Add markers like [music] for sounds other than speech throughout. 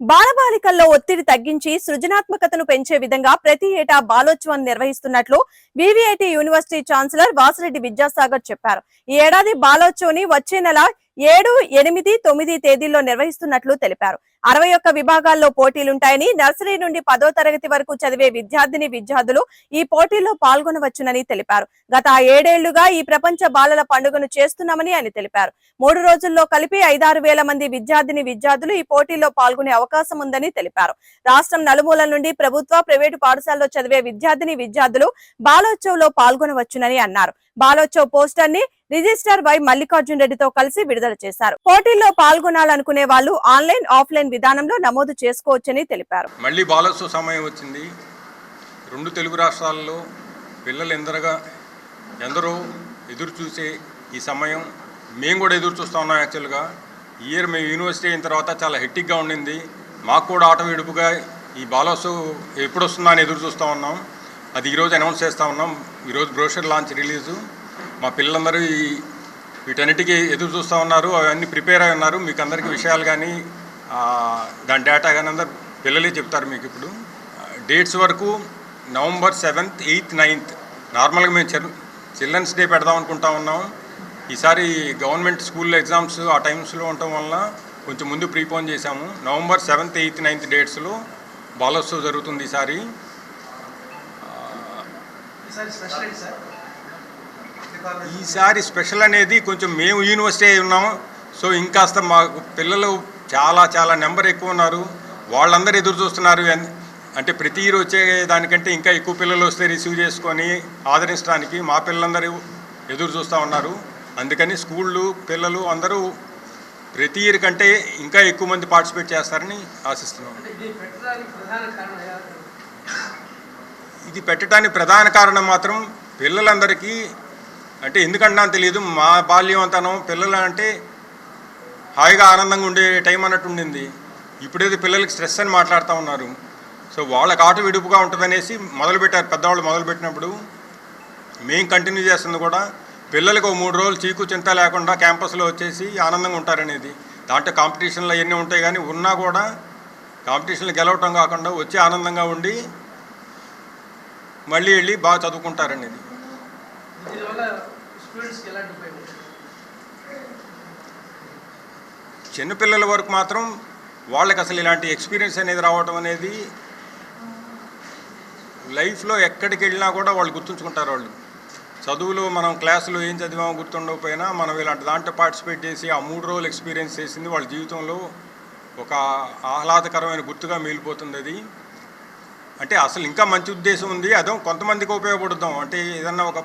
బాలబాలికల్లో ఒత్తిడి తగ్గించి సృజనాత్మకతను పెంచే విధంగా ప్రతి ఏటా బాలోత్సవం నిర్వహిస్తున్నట్లు VVIT university chancellor Vasireddy Vidyasagar చెప్పారు. ఈ ఏడాది బాలోత్సవాన్ని వచ్చే నెల ఏడు ఎనిమిది తొమ్మిది తేదీల్లో నిర్వహిస్తున్నట్లు తెలిపారు. అరవై ఒక్క విభాగాల్లో పోటీలుంటాయని నర్సరీ నుండి పదో తరగతి వరకు చదివే విద్యార్థిని విద్యార్థులు ఈ పోటీల్లో పాల్గొనవచ్చునని తెలిపారు. గత ఏడేళ్ళుగా ఈ ప్రపంచ బాలల పండుగను చేస్తున్నామని ఆయన తెలిపారు. మూడు రోజుల్లో కలిపి ఐదారు వేల మంది విద్యార్థిని విద్యార్థులు ఈ పోటీల్లో పాల్గొనే అవకాశం ఉందని తెలిపారు. రాష్ట్రం నలుమూల నుండి ప్రభుత్వ ప్రైవేటు పాఠశాలలో చదివే విద్యార్థిని విద్యార్థులు బాలోత్సవ్లో పాల్గొనవచ్చునని అన్నారు. బాలోత్సవ్ పోస్టర్ని రిజిస్టర్ వై మల్లికార్జున్ రెడ్డితో కలిసి విడుదల చేశారు. పోటీల్లో పాల్గొనాలనుకునే వాళ్ళు ఆన్లైన్ ఆఫ్లైన్ విధానంలో నమోదు చేసుకోవచ్చని తెలిపారు. మళ్ళీ బాలోత్సవ సమయం వచ్చింది. రెండు తెలుగు రాష్ట్రాల్లో పిల్లలు ఎందరగా ఎందరో ఎదురు చూసే ఈ సమయం మేము కూడా ఎదురు చూస్తూ ఉన్నాం యాక్చువల్గా ఇయర్ మేము యూనివర్సిటీ అయిన తర్వాత చాలా హెట్టిక్గా ఉండింది. మాకు కూడా ఆట విడుపుగా ఈ బాలోత్సవ్ ఎప్పుడు వస్తుందా అని ఎదురు చూస్తూ ఉన్నాం. అది ఈరోజు అనౌన్స్ చేస్తూ ఉన్నాం. ఈరోజు బ్రోషర్ లాంచ్ రిలీజు మా పిల్లలందరూ ఈ వీటన్నిటికీ ఎదురు చూస్తూ ఉన్నారు. అవన్నీ ప్రిపేర్ అయి ఉన్నారు. మీకు అందరికీ విషయాలు కానీ దాని డేటా కానీ అందరు పిల్లలే చెప్తారు మీకు ఇప్పుడు. డేట్స్ వరకు నవంబర్ సెవెంత్ ఎయిత్ నైన్త్. నార్మల్గా మేము చిల్ చిల్డ్రన్స్ డే పెడదాం అనుకుంటా ఉన్నాం. ఈసారి గవర్నమెంట్ స్కూల్ ఎగ్జామ్స్ ఆ టైమ్స్లో ఉండటం వలన కొంచెం ముందు ప్రీపోన్ చేశాము. నవంబర్ సెవెంత్ ఎయిత్ నైన్త్ డేట్స్లో బాలోత్సవ్ జరుగుతుంది ఈసారి. ఈసారి స్పెషల్ అనేది కొంచెం మేము యూనివర్సిటీ అయి ఉన్నాం. సో ఇంకాస్త మాకు పిల్లలు చాలా చాలా నెంబర్ ఎక్కువ ఉన్నారు. వాళ్ళందరూ ఎదురు చూస్తున్నారు. అంటే ప్రతి ఇయర్ వచ్చే దానికంటే ఇంకా ఎక్కువ పిల్లలు వస్తే రిసీవ్ చేసుకొని ఆదరించడానికి మా పిల్లలందరూ ఎదురు చూస్తూ ఉన్నారు. అందుకని స్కూళ్ళు పిల్లలు అందరూ ప్రతి ఇయర్ కంటే ఇంకా ఎక్కువ మంది పార్టిసిపేట్ చేస్తారని ఆశిస్తున్నాం. ఇది పెట్టడానికి ప్రధాన కారణం మాత్రం పిల్లలందరికీ అంటే ఎందుకంటున్నా తెలియదు మా బాల్యవంతనం పిల్లలు అంటే హాయిగా ఆనందంగా ఉండే టైం అన్నట్టు ఉండింది. ఇప్పుడేదో పిల్లలకి స్ట్రెస్ అని మాట్లాడుతూ ఉన్నారు. సో వాళ్ళకి ఆట విడుపుగా ఉంటుందనేసి మొదలుపెట్టారు. పెద్దవాళ్ళు మొదలుపెట్టినప్పుడు మేము కంటిన్యూ చేస్తుంది కూడా పిల్లలకు మూడు రోజులు చీకు చింత లేకుండా క్యాంపస్లో వచ్చేసి ఆనందంగా ఉంటారనేది. దాంట్లో కాంపిటీషన్లు అవన్నీ ఉంటాయి కానీ ఉన్నా కూడా కాంపిటీషన్లు గెలవటం కాకుండా వచ్చి ఆనందంగా ఉండి మళ్ళీ వెళ్ళి బాగా చదువుకుంటారనేది. చిన్నపిల్లల వరకు మాత్రం వాళ్ళకి అసలు ఇలాంటి ఎక్స్పీరియన్స్ అనేది రావటం అనేది లైఫ్లో ఎక్కడికి వెళ్ళినా కూడా వాళ్ళు గుర్తుంచుకుంటారు వాళ్ళు. చదువులో మనం క్లాసులో ఏం చదివామో గుర్తుండకపోయినా మనం ఇలాంటి దాంట్లో పార్టిసిపేట్ చేసి ఆ మూడు రోజులు ఎక్స్పీరియన్స్ చేసింది వాళ్ళ జీవితంలో ఒక ఆహ్లాదకరమైన గుర్తుగా మిగిలిపోతుంది అది. అంటే అసలు ఇంకా మంచి ఉద్దేశం ఉంది. అదో కొంతమందికి ఉపయోగపడుతాం అంటే ఏదన్నా ఒక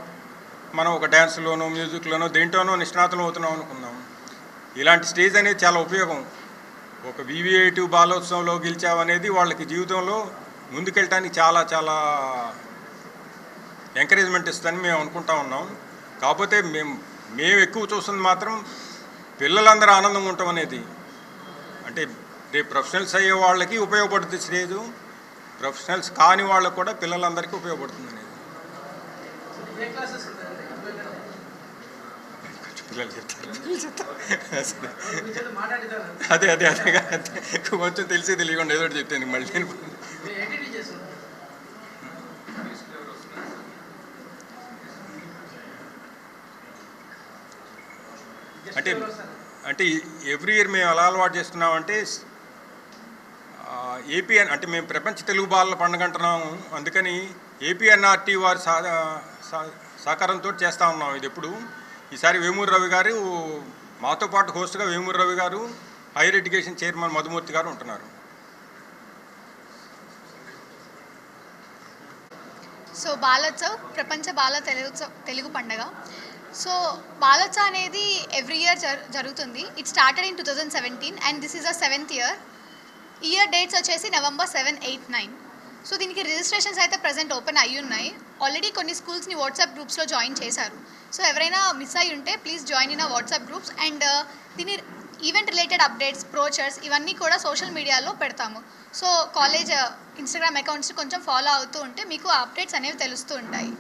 మనం ఒక డ్యాన్స్లోనో మ్యూజిక్లోనో దేంట్లోనో నిష్ణాతం అవుతున్నాం అనుకుందాం. ఇలాంటి స్టేజ్ అనేది చాలా ఉపయోగం. ఒక వివిఐటి బాలోత్సవంలో గెలిచామనేది వాళ్ళకి జీవితంలో ముందుకెళ్ళటానికి చాలా చాలా ఎంకరేజ్మెంట్ ఇస్తుందని మేము అనుకుంటా ఉన్నాం. కాకపోతే మేము మేము ఎక్కువ చూస్తుంది మాత్రం పిల్లలందరూ ఆనందంగా ఉండటం అనేది. అంటే రేపు ప్రొఫెషనల్స్ అయ్యే వాళ్ళకి ఉపయోగపడుతుంది స్టేజ్. ప్రొఫెషనల్స్ కాని వాళ్ళకు కూడా పిల్లలందరికీ ఉపయోగపడుతుంది అనేది. పిల్లలు చెప్తారు [laughs] అదే అదే అదే కొంచెం తెలిసి తెలియకుండా ఏదో చెప్తాను మళ్ళీ నేను అంటే అంటే ఎవ్రీ ఇయర్ మేము ఎలా అలవాటు చేస్తున్నామంటే ఏపీఎన్ అంటే మేము ప్రపంచ తెలుగు బాలల పండుగ అంటున్నాము. అందుకని ఏపీఎన్ఆర్టీ వారి సహకారంతో చేస్తూ ఉన్నాం ఇది ఎప్పుడు. ఈసారి వేమూరు రవి గారు మాతో పాటు హోస్ట్గా వేమూరు రవి గారు హైయర్ ఎడ్యుకేషన్ చైర్మన్ మధుమూర్తి గారు ఉంటున్నారు. సో బాలోత్సవ్ ప్రపంచ బాల తెలుగు తెలుగు పండగ. సో బాలోత్సవ్ అనేది ఎవ్రీ ఇయర్ జరుగుతుంది. It started in two thousand seventeen and this is a seventh year year dates వచ్చేసి November seven eight nine so దీనికి రిజిస్ట్రేషన్స్ అయితే ప్రజెంట్ ఓపెన్ అయ్యి ఉన్నాయి. ఆల్రెడీ కొన్ని స్కూల్స్ని వాట్సాప్ గ్రూప్స్లో జాయిన్ చేశారు. సో ఎవరైనా మిస్ అయి ఉంటే please join in the WhatsApp groups and దీని ఈవెంట్ రిలేటెడ్ అప్డేట్స్ ప్రోచర్స్ ఇవన్నీ కూడా సోషల్ మీడియాలో పెడతాము. సో కాలేజ్ ఇన్స్టాగ్రామ్ అకౌంట్స్ కొంచెం ఫాలో అవుతూ ఉంటే మీకు ఆ అప్డేట్స్ అనేవి తెలుస్తూ ఉంటాయి.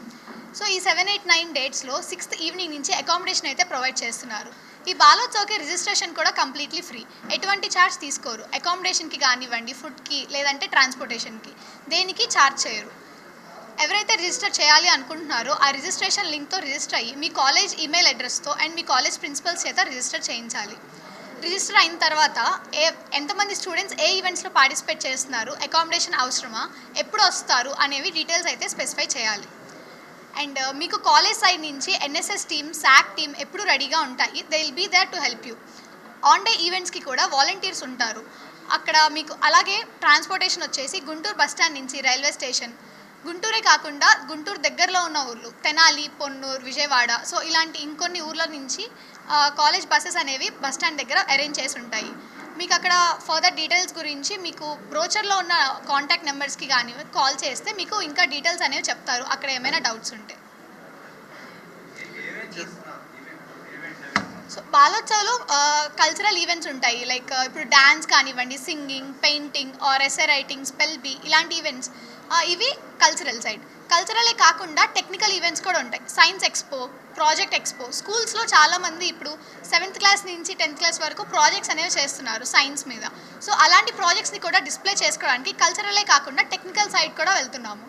సో ఈ సెవెన్ ఎయిట్ నైన్ డేట్స్లో సిక్స్త్ ఈవినింగ్ నుంచి అకామిడేషన్ అయితే ప్రొవైడ్ చేస్తున్నారు. ఈ బాలోత్సవ్కి రిజిస్ట్రేషన్ కూడా కంప్లీట్లీ ఫ్రీ ఎటువంటి ఛార్జ్ తీసుకోరు. అకామిడేషన్కి కానివ్వండి ఫుడ్కి లేదంటే ట్రాన్స్పోర్టేషన్కి దేనికి ఛార్జ్ చేయరు. ఎవరైతే రిజిస్టర్ చేయాలి అనుకుంటున్నారో ఆ రిజిస్ట్రేషన్ లింక్తో రిజిస్టర్ అయ్యి మీ కాలేజ్ ఈమెయిల్ అడ్రస్తో అండ్ మీ కాలేజ్ ప్రిన్సిపల్స్ చేత రిజిస్టర్ చేయించాలి. రిజిస్టర్ అయిన తర్వాత ఏ ఎంతమంది స్టూడెంట్స్ ఏ ఈవెంట్స్లో పార్టిసిపేట్ చేస్తున్నారు అకామిడేషన్ అవసరమా ఎప్పుడు వస్తారు అనేవి డీటెయిల్స్ అయితే స్పెసిఫై చేయాలి. అండ్ uh, మీకు కాలేజ్ సైడ్ నుంచి ఎన్ఎస్ఎస్ టీమ్ శాక్ టీమ్ ఎప్పుడు రెడీగా ఉంటాయి they will be there to help you on day ఈవెంట్స్కి కూడా వాలంటీర్స్ ఉంటారు. అక్కడ మీకు అలాగే ట్రాన్స్పోర్టేషన్ వచ్చేసి గుంటూరు బస్ స్టాండ్ నుంచి రైల్వే స్టేషన్ గుంటూరే కాకుండా గుంటూరు దగ్గరలో ఉన్న ఊర్లు తెనాలి పొన్నూరు విజయవాడ. సో ఇలాంటి ఇంకొన్ని ఊర్ల నుంచి కాలేజ్ బస్సెస్ అనేవి బస్ స్టాండ్ దగ్గర అరేంజ్ చేసి ఉంటాయి. మీకు అక్కడ ఫర్దర్ డీటెయిల్స్ గురించి మీకు బ్రోచర్లో ఉన్న కాంటాక్ట్ నెంబర్స్కి కానీ కాల్ చేస్తే మీకు ఇంకా డీటెయిల్స్ అనేవి చెప్తారు. అక్కడ ఏమైనా డౌట్స్ ఉంటే. సో బాలోత్సవ్లో కల్చరల్ ఈవెంట్స్ ఉంటాయి. లైక్ ఇప్పుడు డ్యాన్స్ కానివ్వండి singing painting or essay writing spell bee ఇలాంటి ఈవెంట్స్ ఇవి కల్చరల్ సైడ్ కల్చరలే కాకుండా టెక్నికల్ ఈవెంట్స్ కూడా ఉంటాయి. సైన్స్ ఎక్స్పో ప్రాజెక్ట్ ఎక్స్పో స్కూల్స్లో చాలామంది ఇప్పుడు సెవెంత్ క్లాస్ నుంచి టెన్త్ క్లాస్ వరకు ప్రాజెక్ట్స్ అనేవి చేస్తున్నారు సైన్స్ మీద. సో అలాంటి ప్రాజెక్ట్స్ని కూడా డిస్ప్లే చేసుకోవడానికి కల్చరలే కాకుండా టెక్నికల్ సైడ్ కూడా వెళ్తున్నాము.